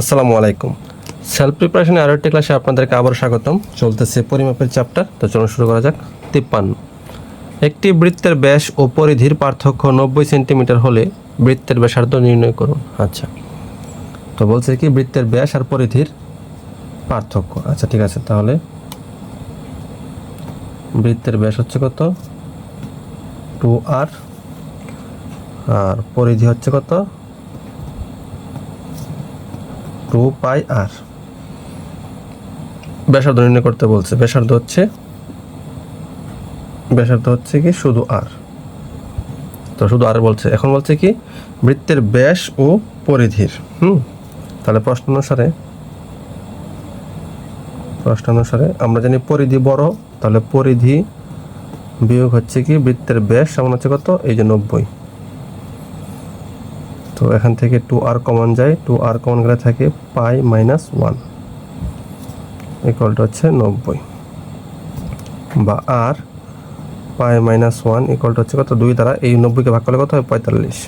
আসসালামু আলাইকুম। সেলফ প্রিপারেশনে আরও একটি ক্লাসে আপনাদেরকে আবার স্বাগতম। চলতেছে পরিমাপের চ্যাপ্টার তো চলুন শুরু করা যাক। তিপ্পান্ন। একটি বৃত্তের ব্যাস ও পরিধির পার্থক্য নব্বই সেন্টিমিটার হলে বৃত্তের ব্যাসার্ধ নির্ণয় করুন। আচ্ছা। তো বলছে কি, বৃত্তের ব্যাস আর পরিধির পার্থক্য। আচ্ছা ঠিক আছে, তাহলে বৃত্তের ব্যাস হচ্ছে কত? টু আর আর পরিধি হচ্ছে কত? Two pi r. ব্যাসার্ধ নির্ণয় করতে বলছে, ব্যাসার্ধ হচ্ছে ব্যাসার্ধ হচ্ছে কি শুধু আর। তো শুধু আর বলছে, এখন বলছে কি বৃত্তের ব্যাস ও পরিধির, হুম? তাহলে প্রশ্ন অনুসারে প্রশ্ন অনুসারে আমরা জানি পরিধি বড়, তাহলে পরিধি বিয়োগ হচ্ছে কি বৃত্তের ব্যাস সমান হচ্ছে কত? এই যে নব্বই। তো এখান থেকে two r common two r আর কমন গেলে থাকে পাই মাইনাস ওয়ান ইকুয়ালটা হচ্ছে নব্বই। বা আর পাই মাইনাস ওয়ান ইকুয়ালটা হচ্ছে কত? দুই দ্বারা এই নব্বইকে ভাগ করলে কত হয়? পঁয়তাল্লিশ।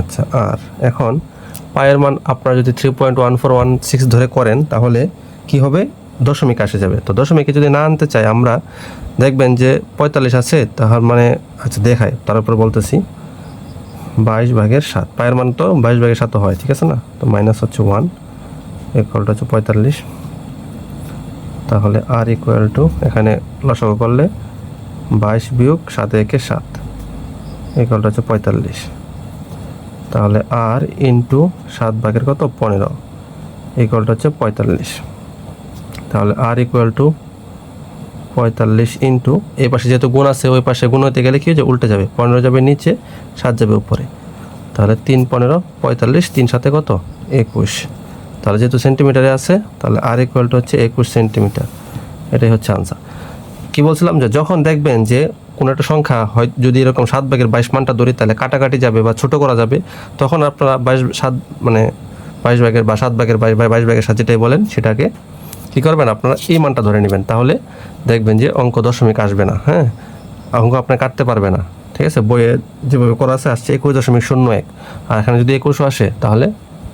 আচ্ছা আর এখন পায়ের মান আপনারা যদি three point one four one six ধরে করেন, তাহলে কি হবে? দশমিক আসে যাবে। তো দশমিকে যদি না আনতে চাই, আমরা দেখবেন যে পঁয়তাল্লিশ আছে তাহার মানে আচ্ছা দেখায় তার তারপর বলতেছি। বাইশ ভাগের সাত। পায়ের মান তো বাইশ ভাগের সাত হয়, ঠিক আছে না? তো মাইনাস হচ্ছে ওয়ান ইকুয়ালটা হচ্ছে পঁয়তাল্লিশ। তাহলে আর ইকুয়াল টু এখানে লসাগু করলে বাইশ বিয়োগ সাত একে সাত ইকুয়ালটা হচ্ছে পঁয়তাল্লিশ। তাহলে আর ইন্টু সাত ভাগের কত? পনেরো ইকুয়ালটা হচ্ছে পঁয়তাল্লিশ। তাহলে আর ইকুয়াল টু পঁয়তাল্লিশ ইন্টু এই পাশে যেহেতু গুণ আছে, ওই পাশে গুণ হতে গেলে কি হচ্ছে উল্টে যাবে। পনেরো যাবে নিচে, সাত যাবে উপরে। তাহলে তিন পনেরো, পঁয়তাল্লিশ, তিন সাথে কত? একুশ। তাহলে যেহেতু সেন্টিমিটারে আছে, তাহলে আর ইকুয়াল টু হচ্ছে একুশ সেন্টিমিটার এটাই হচ্ছে আনসার কি বলছিলাম যে, যখন দেখবেন যে কোনো একটা সংখ্যা হয়, যদি এরকম সাত ভাগের বাইশ মানটা ধরি, তাহলে কাটাকাটি যাবে বা ছোট করা যাবে, তখন আপনারা বাইশ, সাত মানে বাইশ ভাগের বা সাত ভাগের বাইশ বাইশ ভাগের সাত যেটাই বলেন, সেটাকে কী করবেন? আপনারা এই মানটা ধরে নেবেন। তাহলে দেখবেন যে অঙ্ক দশমিক আসবে না হ্যাঁ? অঙ্ক আপনি কাটতে পারবে না, ঠিক আছে? বইয়ে যেভাবে করা আছে, আসছে একুশ দশমিক শূন্য এক। আর এখানে যদি একুশও আসে, তাহলে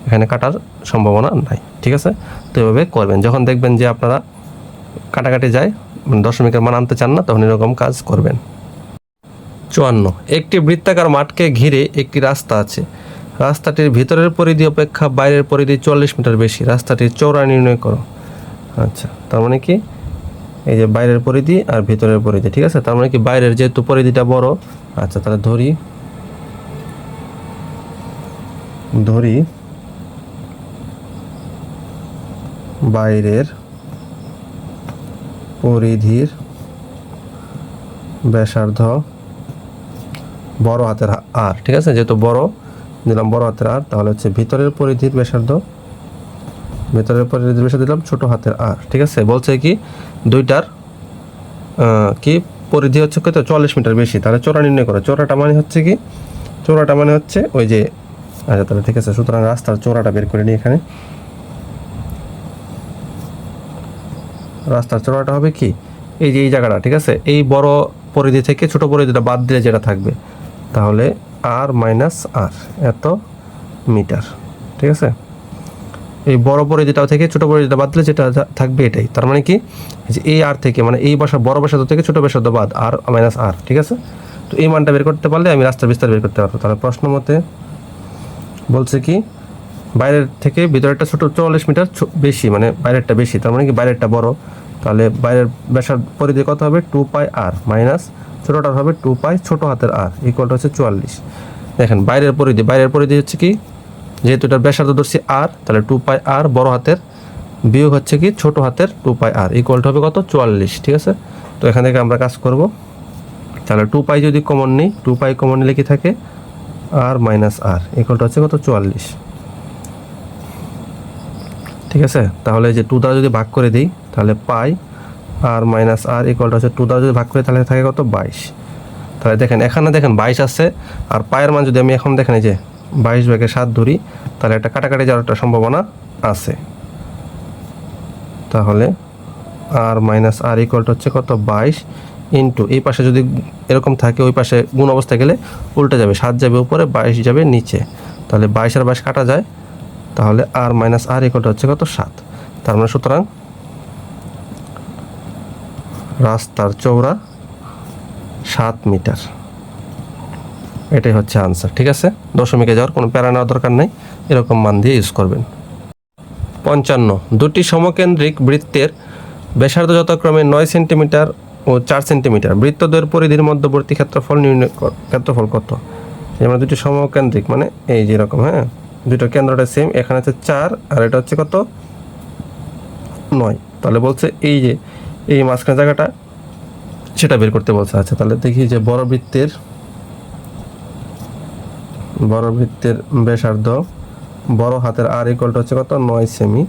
এখানে কাটার সম্ভাবনা নাই, ঠিক আছে? তো এভাবে করবেন। যখন দেখবেন যে আপনারা কাটাকাটি যায় মানে দশমিকের মান আনতে চান না, তখন এরকম কাজ করবেন। চুয়ান্ন। একটি বৃত্তাকার মাঠকে ঘিরে একটি রাস্তা আছে। রাস্তাটির ভিতরের পরিধি অপেক্ষা বাইরের পরিধি চল্লিশ মিটার বেশি। রাস্তাটির চৌড়া নির্ণয় করো। আচ্ছা তার মানে কি? এই যে বাইরের পরিধি আর ভিতরের পরিধি, ঠিক আছে? তার মানে কি বাইরের যেহেতু পরিধিটা বড় আচ্ছা তাহলে ধরি ধরি বাইরের পরিধির ব্যাসার্ধ বড় হাতের আর, ঠিক আছে? যেহেতু বড়, দিলাম বড় হাতের আর, তাহলে হচ্ছে ভিতরের পরিধির ব্যাসার্ধ ভেতরের পরিধির ব্যাসার্ধ দিলাম, ছোট হাতের আর, ঠিক আছে? বলছে কি, দুইটার কি পরিধি হচ্ছে কত? চল্লিশ মিটার বেশি। তাহলে চোরা নির্ণয় করো। চোরাটা মানে হচ্ছে কি? চোরাটা মানে হচ্ছে ওই যে আচ্ছা তাহলে ঠিক আছে, সুতরাং রাস্তার চোরাটা বের করে নিই এখানে। রাস্তার চোরাটা হবে কি? এই যে এই জায়গাটা, ঠিক আছে? এই বড় পরিধি থেকে ছোট পরিধিটা বাদ দিলে যেটা থাকবে? তাহলে আর মাইনাস আর, এত মিটার, ঠিক আছে? এই বড় পরিধিটাও থেকে ছোট পরিধিটা বাদ দিলে যেটা থাকবে এটাই। তার মানে কি? যে এই আর থেকে মানে এই বাসা বড় বাসাদ থেকে ছোট বাসাদ বাদ আর মাইনাস আর ঠিক আছে? তো এই মানটা বের করতে পারলে আমি রাস্তার বিস্তার বের করতে পারব। তাহলে প্রশ্ন মতে বলছে কি, বাইরের থেকে ভিতরেরটা ছোট চল্লিশ মিটার বেশি মানে বাইরেরটা বেশি, তার মানে কি বাইরেরটা বড়? তাহলে বাইরের ব্যাসার পরিধি কত হবে? টু পাই আর মাইনাস ছোটোটার হবে টু পাই ছোটো হাতের আর ইকুয়ালটা হচ্ছে চুয়াল্লিশ। দেখেন, বাইরের পরিধি বাইরের পরিধি হচ্ছে কি? যেহেতু এটার ব্যাসার্ধ ধরছি আর তাহলে টু পাই আর বড় হাতের বিয়োগ হচ্ছে কি ছোট হাতের টু পাই আর ইকুয়ালটা হবে কত? চুয়াল্লিশ, ঠিক আছে? তো এখান থেকে আমরা কাজ করব। তাহলে টু পাই যদি কমন নিই টু পাই কমন নিলে কি থাকে? আর মাইনাস আর ইকুয়ালটা হচ্ছে কত? চুয়াল্লিশ। ঠিক আছে? তাহলে যে টু দ্বারা যদি ভাগ করে দিই, তাহলে পাই আর মাইনাস আর ইকুয়ালটা হচ্ছে টু দ্বারা যদি ভাগ করি, তাহলে থাকে কত? বাইশ। তাহলে দেখেন, এখানে দেখেন বাইশ আছে, আর পায়ের মান যদি আমি এখন দেখেন, এই যে বাইশ ভাগে সাত ধরি, তাহলে একটা কাটাকাটি যাওয়ার একটা সম্ভাবনা আছে। তাহলে আর মাইনাস আর ইকুয়ালটা হচ্ছে কত? বাইশ ইন্টু এই পাশে যদি এরকম থাকে, ওই পাশে গুণ অবস্থায় গেলে উল্টে যাবে, সাত যাবে উপরে, বাইশ যাবে নিচে। তাহলে বাইশ আর বাইশ কাটা যায়, তাহলে আর মাইনাস আর ইকোটা হচ্ছে কত? সাত। তার মানে সুতরাং রাস্তার চৌড়া সাত মিটার। এটাই হচ্ছে আনসার ঠিক আছে? দশমিকে যাওয়ার কোনো প্যারা নেওয়ার দরকার নেই, এরকম মান দিয়ে ইউজ করবেন। পঞ্চান্ন, দুটি সমকেন্দ্রিক বৃত্তের ব্যাসার্ধ যথাক্রমে নয় সেন্টিমিটার ও চার সেন্টিমিটার বৃত্তদ্বয়ের পরিধির মধ্যবর্তী ক্ষেত্রফল নির্ণয় ক্ষেত্রফল কত? যেমন দুটি সমকেন্দ্রিক মানে এই যে এরকম হ্যাঁ? দুটো কেন্দ্রটা সেম এখানে হচ্ছে চার, আর এটা হচ্ছে কত? নয়। তাহলে বলছে এই যে, এই মাঝখানে জায়গাটা, সেটা বের করতে বলছে। আচ্ছা তাহলে দেখি যে বড় বৃত্তের বড় বৃত্তের ব্যাসার্ধ বড় হাতের আর ইকুয়ালটা হচ্ছে কত? নয় সেমি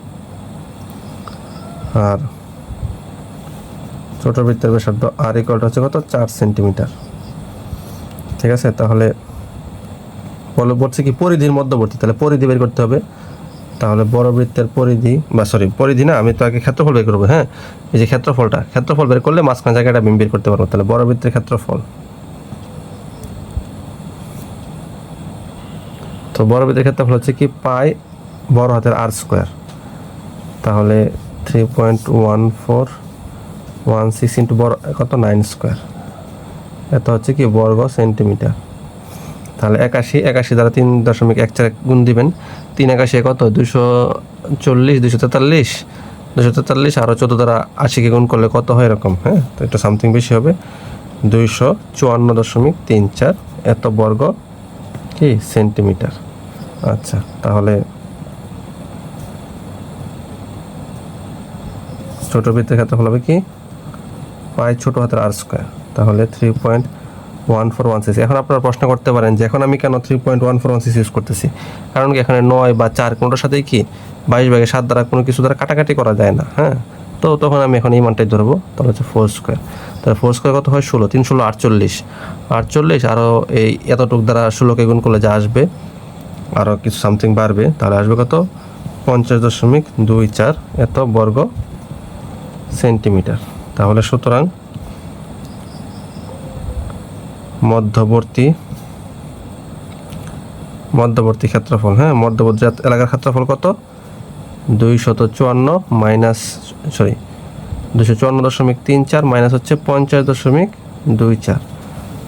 আর ছোট বৃত্তের ব্যাসার্ধ আর ইকুয়ালটা হচ্ছে কত? চার সেন্টিমিটার ঠিক আছে? তাহলে বলে বলছে কি? পরিধির মধ্যবর্তী। তাহলে পরিধি বের করতে হবে। তাহলে বড় বৃত্তের পরিধি, বা সরি পরিধি না, আমি তো আগে ক্ষেত্রফল বের করব হ্যাঁ? এই যে ক্ষেত্রফলটা, ক্ষেত্রফল বের করলে মাঝখানে জায়গাটা আমি বের করতে পারব। তাহলে বড় বৃত্তের ক্ষেত্রফল তো বড় বৃত্তের ক্ষেত্রফল হচ্ছে কি? পাই বড় হাতের আর স্কোয়ার তাহলে three point one four one six into বড় কত? নাইন স্কোয়ার এত হচ্ছে কি? বর্গ সেন্টিমিটার তাহলে একাশি একাশি দ্বারা তিন দশমিক এক চার গুণ দিবেন। তিন একাশি কত? দুশো চল্লিশ দুশো তেতাল্লিশ। দুশো তেতাল্লিশ আরও চোদ্দ দ্বারা আশিকে গুণ করলে কত হয় এরকম হ্যাঁ? তো একটু সামথিং বেশি হবে। দুইশো চুয়ান্ন দশমিক তিন চার। এত বর্গ কি? সেন্টিমিটার আচ্ছা তাহলে ছোট বৃত্তের ক্ষেত্রফল হবে কি? পাই ছোট হাতের আর স্কোয়ার তাহলে three point one four one six এখন আপনারা প্রশ্ন করতে পারেন যে এখন আমি কেন three point one four one six use করতেছি? কারণ কি এখানে নয় বা চার কোনোটার সাথেই কি? বাইশ ভাগে সাত দ্বারা কোনো কিছু দ্বারা কাটাকাটি করা যায় না হ্যাঁ? তো তখন আমি এখন এই মানটাই ধরবো, তাহলে হচ্ছে ফোর স্কোয়ার তাহলে ফোর স্কোয়ার কত হয়? ষোলো। তিন, ষোলো, আটচল্লিশ। আটচল্লিশ আরও এই এতটুক দ্বারা ষোলোকে গুণ করলে যা আসবে? আরও কিছু সামথিং বাড়বে, তাহলে আসবে কত? পঞ্চাশ দশমিক দুই চার, এত বর্গ সেন্টিমিটার। তাহলে সুতরাং মধ্যবর্তী মধ্যবর্তী ক্ষেত্রফল হ্যাঁ মধ্যবর্তী এলাকার ক্ষেত্রফল কত? দুই শত চুয়ান্ন মাইনাস সরি দুশো চুয়ান্ন দশমিক তিন চার মাইনাস হচ্ছে পঞ্চাশ দশমিক দুই চার।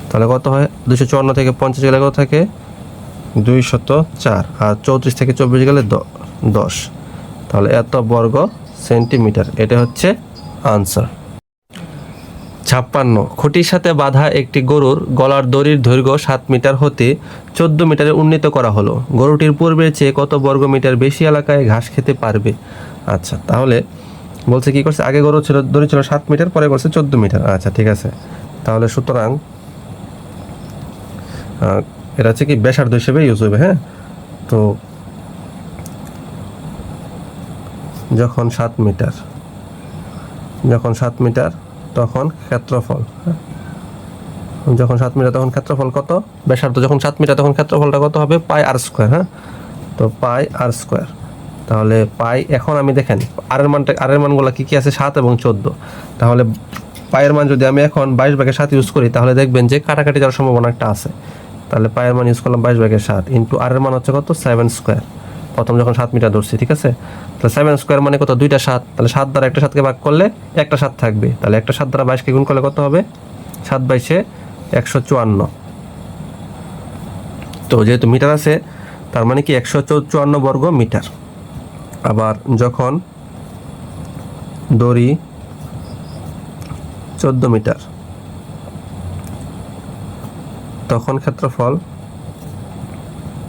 তাহলে কত হয়? দুশো চুয়ান্ন থেকে পঞ্চাশ গেলে কত থাকে? দুই শত চার। আর চৌত্রিশ থেকে চব্বিশ গেলে দশ। তাহলে এত বর্গ সেন্টিমিটার। এটা হচ্ছে আনসার। ছাপ্পান্ন। খুঁটির সাথে বাঁধা একটি গরুর গলার দড়ির দৈর্ঘ্য সাত মিটার হতে চোদ্দ মিটারে উন্নীত করা হলো। গরুটির পূর্বের চেয়ে কত বর্গ মিটার বেশি এলাকায় ঘাস খেতে পারবে? আচ্ছা তাহলে বলছে কি করছে? আগে গরু ছিল, দড়ি ছিল সাত মিটার, পরে করছে চোদ্দ মিটার। আচ্ছা ঠিক আছে। তাহলে সুতরাং এটা হচ্ছে কি ব্যাসার্ধ হিসেবে ইউজ হবে হ্যাঁ? তো যখন সাত মিটার, যখন সাত মিটার, তখন ক্ষেত্রফল হ্যাঁ? যখন সাত মিটার, তখন ক্ষেত্রফল কত? ব্যাসার্ধ, যখন সাত মিটার, তখন ক্ষেত্রফলটা কত হবে? পাই আর স্কোয়ার হ্যাঁ? তো পাই আর স্কোয়ার। তাহলে পাই, এখন আমি দেখেন আরের মানটা আরের মানগুলো কী কী আছে? সাত এবং চোদ্দ। তাহলে পায়ের মান যদি আমি এখন বাইশ ভাগের সাত ইউজ করি, তাহলে দেখবেন যে কাটাকাটি যাওয়ার সম্ভাবনা একটা আছে। তাহলে পায়ের মান ইউজ করলাম বাইশ ভাগের সাত ইন্টু আরের মান হচ্ছে কত? সেভেন স্কোয়ার প্রথম যখন সাত মিটার ধরছি, ঠিক আছে? তাহলে সেভেন স্কোয়ার মানে কত? দুইটা সাত। তাহলে সাত দ্বারা একটা সাতকে ভাগ করলে একটা সাত থাকবে। তাহলে একটা সাত দ্বারা বাইশকে গুণ করলে কত হবে? সাত বাইশে একশো চুয়ান্ন। তো যেহেতু মিটার আছে, তার মানে কি একশো চুয়ান্ন বর্গ মিটার। আবার যখন দড়ি চোদ্দ মিটার তখন ক্ষেত্রফল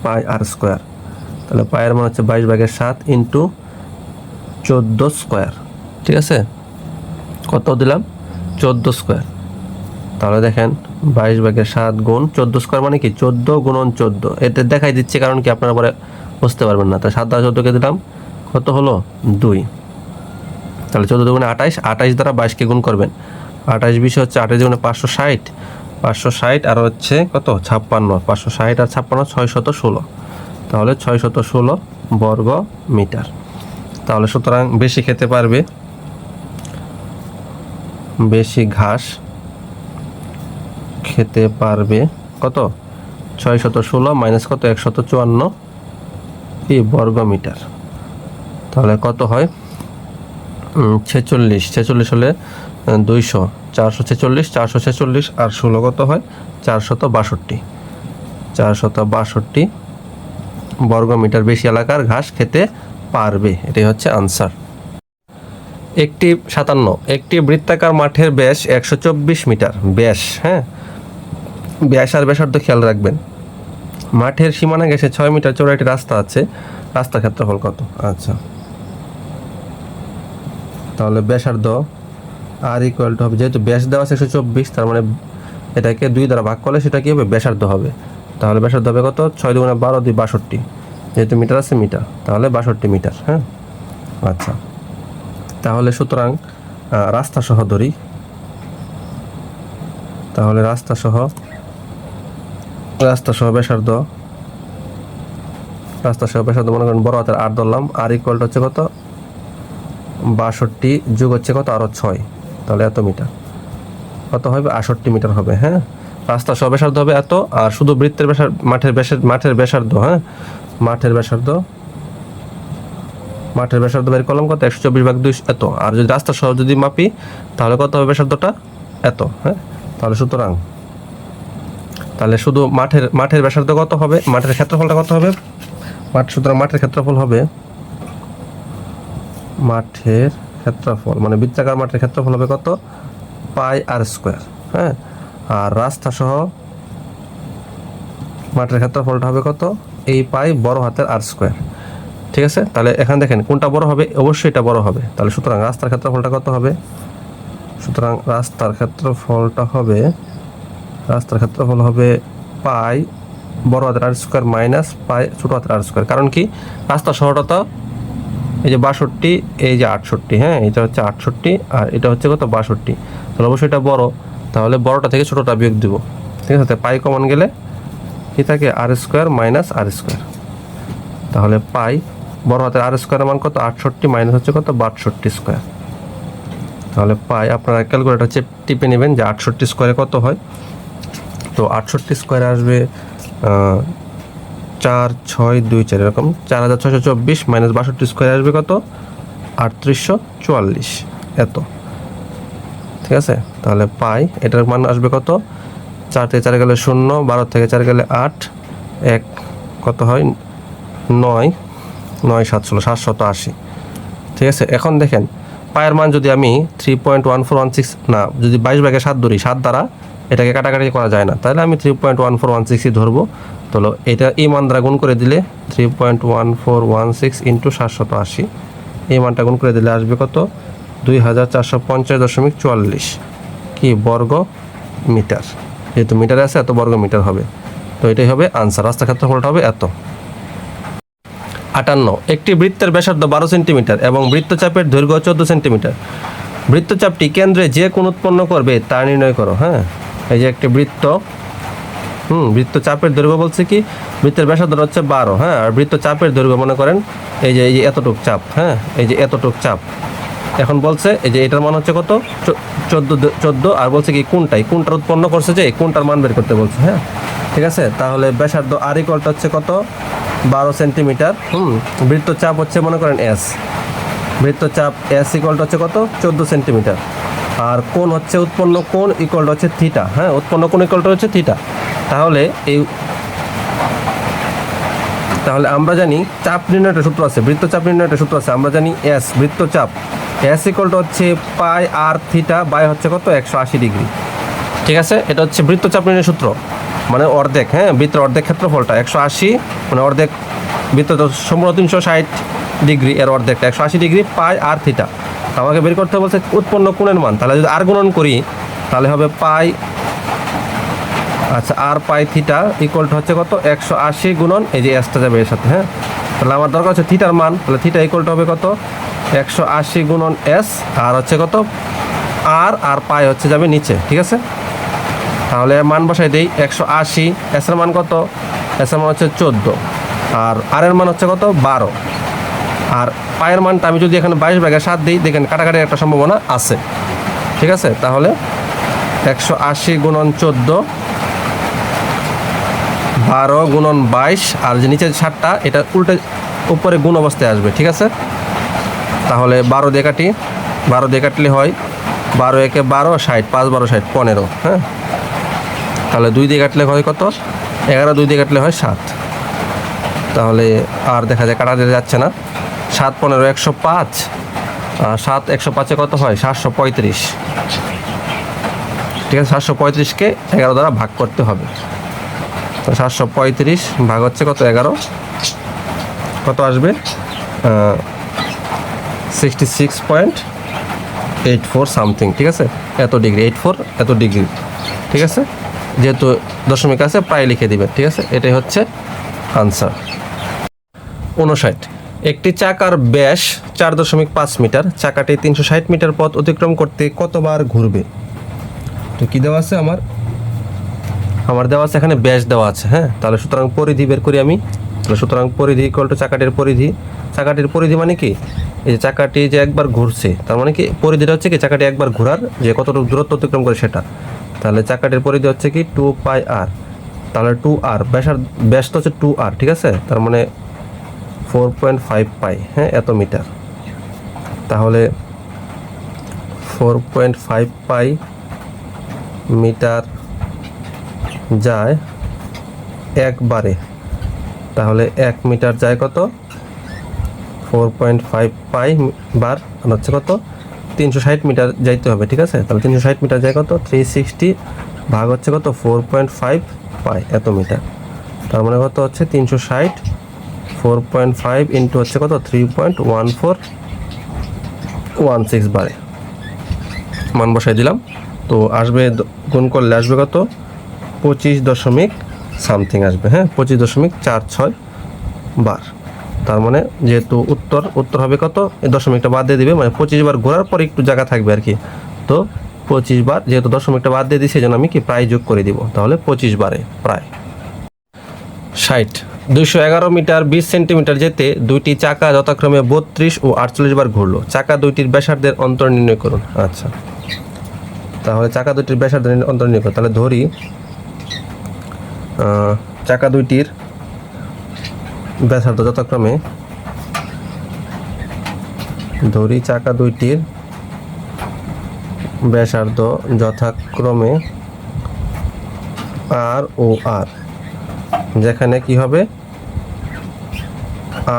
পাই আর স্কোয়ার। তাহলে পায়ের মান হচ্ছে বাইশ ভাগের সাত ইন্টু চোদ্দ স্কোয়ার। ঠিক আছে? কত দিলাম? চোদ্দ স্কোয়ার। তাহলে দেখেন, বাইশ ভাগের সাত গুণ চোদ্দ স্কোয়ার মানে কি? চোদ্দ গুণন চোদ্দ। এটা দেখাই দিচ্ছে কারণ কি আপনারা পরে বুঝতে পারবেন না। তাহলে সাত দ্বারা চোদ্দোকে দিলাম, কত হলো? দুই। তাহলে চোদ্দ দুগুণে আঠাইশ আঠাইশ দ্বারা বাইশকে গুণ করবেন। আঠাইশ বিশ হচ্ছে আঠাইশ দুগুণে পাঁচশো ষাট। পাঁচশো ষাট আর হচ্ছে কত? ছাপ্পান্ন। পাঁচশো ষাট আর ছাপ্পান্ন ছয় শত ষোলো। তাহলে ছয় শত ষোলো বর্গ মিটার। তাহলে সুতরাং বেশি খেতে পারবে। বেশি ঘাস খেতে পারবে। কত? ছয় শত ষোলো মাইনাস কত? একশত চুয়ান্ন কি বর্গ মিটার। তাহলে কত হয়? ছেচল্লিশ। ছেচল্লিশ হলে দুইশো। চারশো ছেচল্লিশ চারশো ছেচল্লিশ আর ষোলো কত হয়? চারশত বাষট্টি। চারশত বাষট্টি বর্গ মিটার বেশি এলাকার ঘাস খেতে পারবে, এটাই হচ্ছে আনসার একটি সাতান্ন, একটি বৃত্তাকার মাঠের ব্যাস একশো চব্বিশ মিটার, ব্যাস হ্যাঁ? ব্যাস আর ব্যাসার্ধ খেয়াল রাখবেন। মাঠের সীমানা গেছে ছয় মিটার চৌড়া একটি রাস্তা আছে, রাস্তার ক্ষেত্রফল কত? আচ্ছা। তাহলে ব্যাসার্ধ আর ইকুয়াল টু হবে। যেহেতু ব্যাস দেওয়া আছে একশো চব্বিশ, তার মানে এটাকে দুই দ্বারা ভাগ করলে সেটা কি হবে ব্যাসার্ধ হবে। তাহলে ব্যাসার্ধ হবে কত? ছয় দুগুণে বারো, দুই বাষট্টি। যেহেতু মিটার আছে মিটার, তাহলে বাষট্টি মিটার হ্যাঁ? আচ্ছা। তাহলে সুতরাং রাস্তা সহ ধরি। তাহলে রাস্তা সহ রাস্তা সহ ব্যাসার্ধ। রাস্তা সহ ব্যাসার্ধ মনে করেন বড় হাতের আট ধরলাম। আর ইকুয়াল হচ্ছে কত? বাষট্টি যুগ হচ্ছে কত? আরও ছয়। তাহলে এত মিটার? কত হবে? আষট্টি মিটার হবে হ্যাঁ? রাস্তা সহ ব্যাসার্ধ হবে এত, আর শুধু বৃত্তের ব্যাসার, মাঠের ব্যাসার, মাঠের ব্যাসার্ধ হ্যাঁ? মাঠের ব্যাসার্ধ। মাঠের ব্যাসার্ধ বের করলাম কত? একশো চব্বিশ ভাগ দুই এত, আর যদি রাস্তা সহ যদি মাপি, তাহলে কত হবে ব্যাসার্ধটা? এত হ্যাঁ? তাহলে সুতরাং, তাহলে শুধু মাঠের মাঠের ব্যাসার্ধ কত হবে? মাঠের ক্ষেত্রফলটা কত হবে? মাঠ, সুতরাং মাঠের ক্ষেত্রফল হবে মাঠের ক্ষেত্রফল মানে বৃত্তাকার মাঠের ক্ষেত্রফল হবে কত? পাই আর স্কোয়ার হ্যাঁ? আর রাস্তা সহ মাঠের ক্ষেত্রফলটা হবে কত? এই পাই বড় হাতের আর স্কোয়ার, ঠিক আছে? তাহলে এখানে দেখেন, কোনটা বড় হবে? অবশ্যই এটা বড় হবে। তাহলে সুতরাং রাস্তার ক্ষেত্রফলটা কত হবে? সুতরাং রাস্তার ক্ষেত্রফলটা হবে, রাস্তার ক্ষেত্রফল হবে পাই বড় হাতের আর স্কোয়ার মাইনাস পাই ছোটো হাতের আর স্কোয়ার। কারণ কি? রাস্তা শহরটা তো এই যে বাষট্টি, এই যে আটষট্টি হ্যাঁ? এটা হচ্ছে আটষট্টি আর এটা হচ্ছে কত? বাষট্টি। তাহলে অবশ্যই এটা বড়। তাহলে বড়টা থেকে ছোটোটা বিয়োগ দেবো। ঠিক আছে? পাই কমন গেলে কি থাকে? R square minus r square. তাহলে পাই, বড় হাতের আর স্কোয়ারের মান কত? আটষট্টি মাইনাস হচ্ছে কত? বাষট্টি স্কোয়ার। তাহলে পাই, আপনারা ক্যালকুলেটার চেপ টিপে নেবেন যে আটষট্টি স্কোয়ারে কত হয়? তো আটষট্টি স্কোয়ারে আসবে চার, ছয়, দুই, চার, এরকম চার হাজার ছশো চব্বিশ মাইনাস বাষট্টি স্কোয়ার আসবে কত? আটত্রিশশো চুয়াল্লিশ। এত। ঠিক আছে? তাহলে পাই। এটার মান আসবে কত? চার থেকে চার গেলে শূন্য, বারো থেকে চার গেলে আট, এক, কত হয়? নয়। নয়, সাত, ষোলো সাতশত আশি। ঠিক আছে? এখন দেখেন, পায়ের মান যদি আমি three point one four one six না, যদি বাইশ ভাগে সাত ধরি, সাত দ্বারা এটাকে কাটাকাটি করা যায় না। তাহলে আমি three point one four one সিক্সই ধরবো। তাহলে এটা এই মান দ্বারা গুণ করে দিলে three point one four one six into সাতশত আশি। এই মানটা গুণ করে দিলে আসবে কত? দুই হাজার চারশো পঞ্চাশ দশমিক চুয়াল্লিশ কি বর্গ মিটার। যেহেতু মিটারে আছে, এত বর্গ মিটার হবে। তো এটাই হবে আনসার। রাস্তা ক্ষেত্রফলটা হবে এত। আটান্ন। একটি বৃত্তের ব্যাসার্ধ বারো সেন্টিমিটার এবং বৃত্তচাপের দৈর্ঘ্য চোদ্দ সেন্টিমিটার। বৃত্তচাপটি কেন্দ্রে যে কোন উৎপন্ন করবে, তা নির্ণয় করো হ্যাঁ? এই যে একটি বৃত্ত, হুম, বৃত্ত চাপের দৈর্ঘ্য বলছে কি? বৃত্তের ব্যাসার্ধ হচ্ছে বারো হ্যাঁ আর বৃত্ত চাপের দৈর্ঘ্য, মনে করেন, এই যে এই যে এতটুক চাপ হ্যাঁ এই যে এতটুক চাপ। এখন বলছে, এই যে এটার মান হচ্ছে কত? চোদ্দ চোদ্দ, আর বলছে কি, কোনটাই? কোনটা উৎপন্ন করছে যে কোনটার মান বের করতে বলছে হ্যাঁ? ঠিক আছে? তাহলে ব্যাসার্ধ আর ইকলটা হচ্ছে কত? বারো সেন্টিমিটার, হুম বৃত্তচাপ হচ্ছে, মনে করেন এস বৃত্তচাপ এস ইকলটা হচ্ছে কত? চোদ্দ সেন্টিমিটার। আর কোন হচ্ছে উৎপন্ন কোণ ইকলটা হচ্ছে থিটা হ্যাঁ উৎপন্ন কোণ ইকলটা হচ্ছে থিটা তাহলে এই তাহলে আমরা জানি চাপ নির্ণয়টা সূত্র আছে, বৃত্তচাপ নির্ণয়টা সূত্র আছে। আমরা জানি এস বৃত্তচাপ। এস ইকলটা হচ্ছে পাই আর থিটা বাই হচ্ছে কত? একশো আশি ডিগ্রি। ঠিক আছে? এটা হচ্ছে বৃত্তচাপ নির্ণয় সূত্র। মানে অর্ধেক হ্যাঁ বৃত্তের অর্ধেক ক্ষেত্রফলটা। একশো আশি মানে অর্ধেক বৃত্ত সম্পূর্ণ তিনশো ষাট ডিগ্রি এর অর্ধেকটা। একশো আশি ডিগ্রি পাই আর থিটা আমাকে বের করতে বলছে, উৎপন্ন কোণের মান, তাহলে যদি আর গুণন করি, তাহলে হবে পাই আচ্ছা আর পাই থিটা ইকুয়াল টু হচ্ছে কত? একশো আশি গুণন, এই যে এসটা যাবে এর সাথে হ্যাঁ? তাহলে আমার দরকার হচ্ছে থিটার মান, তাহলে থিটা ইকুয়াল টু হবে কত? একশো আশি গুণন এস আর হচ্ছে কত? আর আর পাই হচ্ছে যাবে নিচে, ঠিক আছে? তাহলে মান বসাই দেই, একশো আশি এস এর মান কত? এসের মান হচ্ছে চোদ্দ, আর আর এর মান হচ্ছে কত? বারো। আর পায়ের মানটা আমি যদি এখানে বাইশ ভাগে সাত দিই, দেখেন কাটাকাটির একটা সম্ভাবনা আছে। ঠিক আছে? তাহলে একশো আশি গুণন চোদ্দ, বারো গুণন বাইশ, আর যে নিচের সাতটা, এটা উল্টে উপরে গুণ অবস্থায় আসবে, ঠিক আছে? তাহলে বারো দিয়ে কাটি, বারো দিয়ে কাটলে হয় বারো একে বারো, ষাট, পাঁচ বারো, ষাট, পনেরো হ্যাঁ? তাহলে দুই দিয়ে কাটলে হয় কত? এগারো, দুই দিয়ে কাটলে হয় সাত। তাহলে আর দেখা যায় কাটা যাচ্ছে না। সাত পনেরো একশো পাঁচ সাত একশো পাঁচে কত হয়? সাতশো পঁয়ত্রিশ। ঠিক আছে? সাতশো পঁয়ত্রিশকে এগারো দ্বারা ভাগ করতে হবে। তো সাতশো পঁয়ত্রিশ ভাগ হচ্ছে কত? এগারো। কত আসবে? Sixty six point eight four something ঠিক আছে? এত ডিগ্রি এইট ফোর এত ডিগ্রি। ঠিক আছে? যেহেতু দশমিক আছে, প্রায় লিখে দিবেন, ঠিক আছে? এটাই হচ্ছে আনসার উনষাট। একটি চাকার ব্যাস চার দশমিক পাঁচ মিটার, চাকাটি তিনশো ষাট মিটার পথ অতিক্রম করতে কতবার ঘুরবে? তো কী দেওয়া আছে আমার? আমার দেওয়া আছে, এখানে ব্যাস দেওয়া আছে হ্যাঁ? তাহলে সুতরাং পরিধি বের করি আমি। তাহলে সুতরাং পরিধি ইকুয়াল টু চাকাটির পরিধি। চাকাটির পরিধি মানে কি? এই যে চাকাটি যে একবার ঘুরছে, তার মানে কি? পরিধিটা হচ্ছে কি, চাকাটি একবার ঘোরার যে কতটুকু দূরত্ব অতিক্রম করে সেটা। তাহলে চাকাটির পরিধি হচ্ছে কি টু পাই আর তাহলে টু আর ব্যাসার, ব্যাস তো হচ্ছে টু আর ঠিক আছে? তার মানে ফোর পয়েন্ট ফাইভ পাই হ্যাঁ এত মিটার। তাহলে four point five pi metre যায় একবারে তাহলে এক মিটার যায় কত? ফোর পয়েন্ট ফাইভ পাই বার আর হচ্ছে কত? তিনশো ষাট মিটার যাইতে হবে, ঠিক আছে? তাহলে তিনশো ষাট মিটার যায় কত? থ্রি সিক্সটি ভাগ হচ্ছে কত? ফোর পয়েন্ট ফাইভ পাই এত মিটার। তার মানে কত হচ্ছে? তিনশো ষাট ফোর পয়েন্ট ফাইভ ইন্টু হচ্ছে কত? Three point one four one six বারে। মান বসাই দিলাম। তো আসবে গুণ করলে আসবে কত? পঁচিশ দশমিক সামথিং আসবে হ্যাঁ? পঁচিশ দশমিক চার ছয় বার। তার মানে যেহেতু উত্তর উত্তর হবে কত? এই দশমিকটা বাদ দিয়ে দিবে মানে পঁচিশ বার ঘোরার পর একটু জায়গা থাকবে আর কি। তো পঁচিশ বার, যেহেতু দশমিকটা বাদ দিয়ে দিই সেই জন্য আমি কি প্রায় যোগ করে দিব। তাহলে পঁচিশ বারে প্রায়। ষাট। দুইশো এগারো মিটার, বিশ সেন্টিমিটার যেতে দুইটি চাকা যথাক্রমে বত্রিশ ও আটচল্লিশ বার ঘুরলো। চাকা দুইটির ব্যাসার্ধের অন্তর নির্ণয় করুন। আচ্ছা। তাহলে চাকা দুইটির ব্যাসার্ধ অন্তর নির্ণয় করুন। তাহলে ধরি চাকা দুইটির ব্যাসার্ধ যথাক্রমে ধরি, চাকা দুইটির ব্যাসার্ধ যথাক্রমে আর ও আর। যেখানে কি হবে?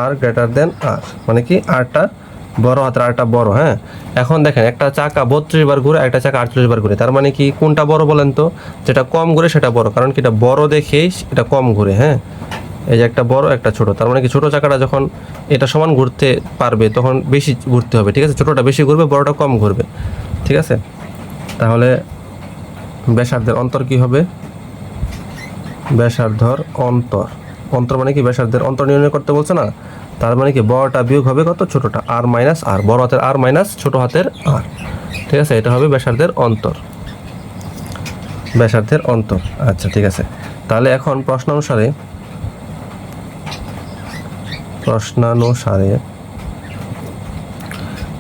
আর গ্রেটার দেন আর মানে কি আরটা বড় হাতের আরটা বড় হ্যাঁ? এখন দেখেন, একটা চাকা বত্রিশ বার ঘুরে, একটা চাকা আটচল্লিশ বার ঘুরে, তার মানে কি কোনটা বড় বলেন তো? যেটা কম ঘুরে সেটা বড়, কারণ কি এটা বড় দেখেই এটা কম ঘুরে হ্যাঁ? এই যে একটা বড়, একটা ছোট, তার মানে কি ছোটো চাকাটা যখন এটা সমান ঘুরতে পারবে, তখন বেশি ঘুরতে হবে, ঠিক আছে? ছোটোটা বেশি ঘুরবে, বড়টা কম ঘুরবে, ঠিক আছে? তাহলে ব্যাসার্ধের অন্তর কি হবে? ব্যাসার্ধর অন্তর। অন্তর মানে কি? ব্যাসার্ধের অন্তর নির্ণয় করতে বলছে না? তার মানে কি? বড়টা বিয়োগ হবে কত? ছোটটা। R minus r. বড় হাতের আর মাইনাস ছোট হাতের আর। ঠিক আছে? এটা হবে ব্যাসার্ধের অন্তর। ব্যাসার্ধের অন্তর। আচ্ছা ঠিক আছে। তাহলে এখন প্রশ্ন অনুসারে প্রশ্নানুসারে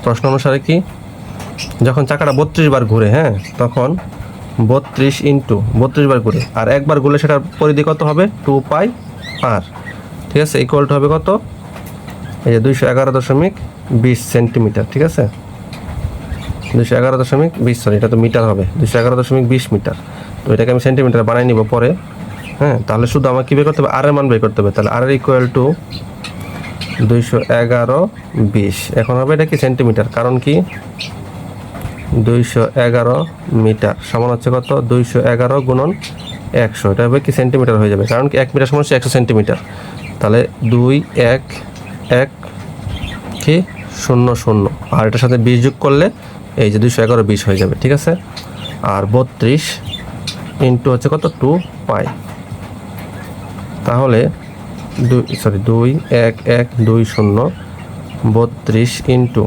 প্রশ্ন অনুসারে কি? যখন চাকাটা বত্রিশ বার ঘুরে হ্যাঁ তখন বত্রিশ ইন্টু বত্রিশ বার ঘুরে আর একবার ঘুরলে সেটার পরিধি কত হবে? Two pi r. ঠিক আছে? ইকুয়াল টু হবে কত? এই যে দুইশো এগারো দশমিক বিশ সেন্টিমিটার, ঠিক আছে? দুইশো এগারো দশমিক বিশ সরি এটা তো মিটার হবে। দুইশো এগারো দশমিক বিশ মিটার। তো এটাকে আমি সেন্টিমিটার বানাই নিব পরে। হ্যাঁ তাহলে শুধু আমাকে কী বের করতে হবে? আর এর মান বের করতে হবে। তাহলে আর ইকুয়াল টু দুইশো এগারো বিশ। এখন হবে এটা কি সেন্টিমিটার? কারণ কি? দুইশো এগারো মিটার। সমান হচ্ছে কত? দুইশো এগারো গুণন একশো। এটা হবে কি সেন্টিমিটার হয়ে যাবে? কারণ কি এক মিটার সমান হচ্ছে একশো সেন্টিমিটার। তাহলে দুই, এক এক, কি? শূন্য শূন্য। আর এটার সাথে বিশ যোগ করলে এই যে দুইশো এগারো বিশ হয়ে যাবে, ঠিক আছে? আর বত্রিশ ইন্টু হচ্ছে কত? Two pi. তাহলে দুই, সরি, দুই, এক এক, দুই, শূন্য, বত্রিশ ইন্টু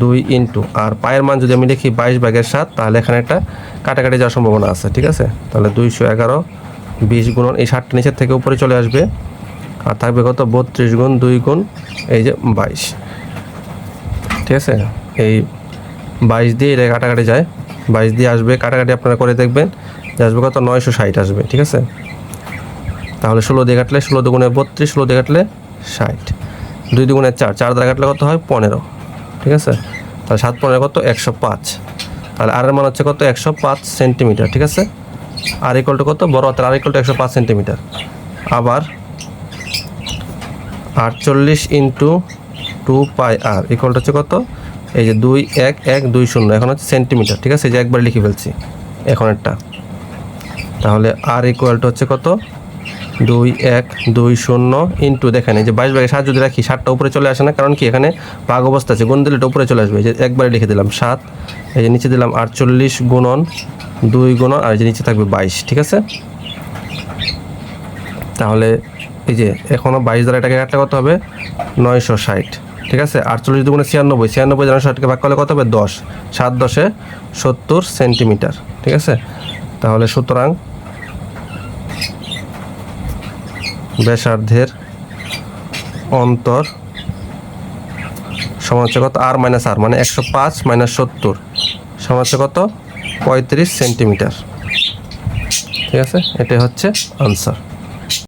দুই ইন্টু আর পায়ের মান যদি আমি লিখি বাইশ ভাগের সাত, তাহলে এখানে একটা কাটাকাটি যাওয়ার সম্ভাবনা আছে, ঠিক আছে? তাহলে দুইশো এগারো, বিশ গুণন, এই ষাটটা নিচের থেকে উপরে চলে আসবে। আর থাকবে কত? বত্রিশ গুণ, দুই গুণ, এই যে বাইশ। ঠিক আছে? এই বাইশ দিয়ে এটা কাটাকাটি যায়। বাইশ দিয়ে আসবে, কাটাকাটি আপনারা করে দেখবেন, যে আসবে কত? নয়শো ষাট আসবে, ঠিক আছে? তাহলে ষোলো দিয়ে কাটলে ষোলো দুগুণে বত্রিশ, ষোলো দিয়ে কাটলে ষাট। দুই দুগুণে চার চার দ্বারা কাটলে কত হয়? পনেরো। ঠিক আছে? তাহলে সাত পনেরো কত? একশো পাঁচ। তাহলে আর এর মান হচ্ছে কত? একশো পাঁচ সেন্টিমিটার, ঠিক আছে? আর ইকুয়াল টু কত? বড় হাতের আর ইকুয়াল টু একশো পাঁচ সেন্টিমিটার। আবার আটচল্লিশ into two pi r equal হচ্ছে কত? এই যে দুই, এক এক, দুই, শূন্য। এখন হচ্ছে সেন্টিমিটার, ঠিক আছে? যে একবার লিখে ফেলছি। এখন একটা। তাহলে আর ইকুয়াল টু হচ্ছে কত? দুই এক দুই শূন্য ইন্টু দেখেন, এই যে বাইশ ভাগে সাত যদি রাখি, সাতটা উপরে চলে আসে না, কারণ কি এখানে ভাগ অবস্থা আছে, গুণ দিলে এটা উপরে চলে আসবে। এই যে একবারে লিখে দিলাম সাত, এই যে নিচে দিলাম আটচল্লিশ গুণন দুই গুণন, আর এই যে নিচে থাকবে বাইশ, ঠিক আছে? তাহলে এই যে এখনও বাইশ দ্বারা এটাকে কাটলে কত হবে? নয়শো ষাট, ঠিক আছে? আটচল্লিশ দুগুণে ছিয়ানব্বই ছিয়ানব্বই দ্বারা ষাটকে ভাগ করলে কত হবে? দশ, সাত দশে সত্তর সেন্টিমিটার, ঠিক আছে? তাহলে সুতরাং ব্যাসার্ধের অন্তর সমান হচ্ছে কত? আর মাইনাস আর মানে একশো পাঁচ মাইনাস সত্তর সমান হচ্ছে কত? পঁয়ত্রিশ সেন্টিমিটার ঠিক আছে? এটাই হচ্ছে আনসার